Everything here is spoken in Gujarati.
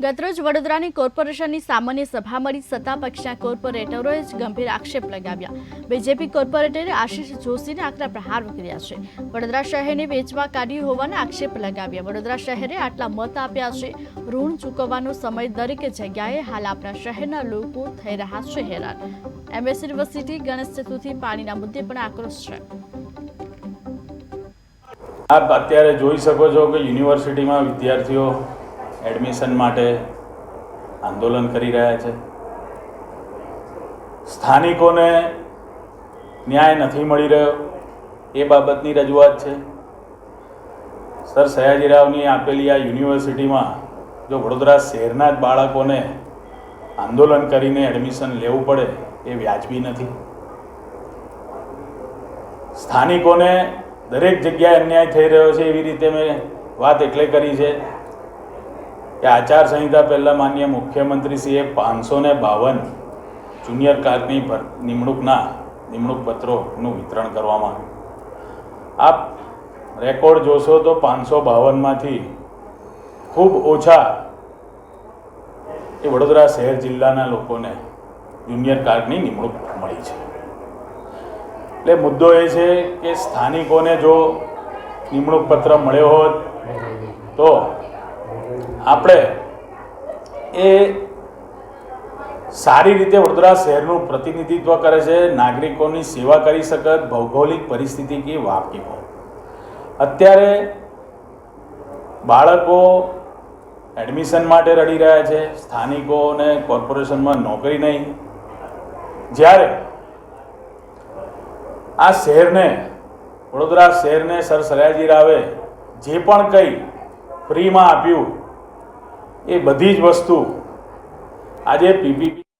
ગતરોજ વડોદરાની કોર્પોરેશનની સામાન્ય સભા મળી. સત્તા પક્ષના કોર્પોરેટરોએ જ ગંભીર આક્ષેપ લગાવ્યા. બીજેપી કોર્પોરેટરે આશીષ જોશીને આકરા પ્રહાર કર્યા છે. વડોદરા શહેરને વેચવા કાઢ્યું હોવાના આક્ષેપ લગાવ્યા. વડોદરા શહેરે આટલા મત આપ્યા છે. ઋણ ચૂકવવાનો સમય દરેક જગ્યાએ હાલ આપણા શહેરના લોકો થઈ રહ્યા છે હેરાન. એમએસ યુનિવર્સિટી, ગણેશ ચતુર્થી પાણીના મુદ્દે પણ આક્રોશ છે. અત્યારે જોઈ શકો છો કે યુનિવર્સિટીમાં વિદ્યાર્થીઓ એડમિશન માટે આંદોલન કરી રહ્યા છે. સ્થાનિકોને ન્યાય નથી મળી રહ્યો, એ બાબતની રજૂઆત છે. સર સયાજીરાવની આપેલી આ યુનિવર્સિટીમાં જો વડોદરા શહેરના જ બાળકોને આંદોલન કરીને એડમિશન લેવું પડે, એ વ્યાજબી નથી. સ્થાનિકોને દરેક જગ્યાએ અન્યાય થઈ રહ્યો છે, એવી રીતે મેં વાત એટલે કરી છે. કે આચારસંહિતા પહેલાં માન્ય મુખ્યમંત્રીશ્રીએ પાંચસો ને બાવન જુનિયર ક્લાર્કની ભર, નિમણૂકના નિમણૂક પત્રોનું વિતરણ કરવામાં આપ રેકોર્ડ જોશો તો પાંચસો બાવનમાંથી ખૂબ ઓછા એ વડોદરા શહેર જિલ્લાના લોકોને જુનિયર ક્લાર્કની નિમણૂક મળી છે. એટલે મુદ્દો એ છે કે સ્થાનિકોને જો નિમણૂક પત્ર મળ્યો હોત તો આપણે એ સારી રીતે વડોદરા શહેરનું પ્રતિનિધિત્વ કરે છે, નાગરિકોની સેવા કરી શકત, ભૌગોલિક પરિસ્થિતિ કે વાકેફ હોય. અત્યારે બાળકો એડમિશન માટે રડી રહ્યા છે સ્થાનિકોને કોર્પોરેશનમાં નોકરી નહીં. જ્યારે આ શહેરને, વડોદરા શહેરને સર સયાજી રાવે જે પણ કંઈ ફ્રીમાં આપ્યું એ બધી જ વસ્તુ આજે પીપીપી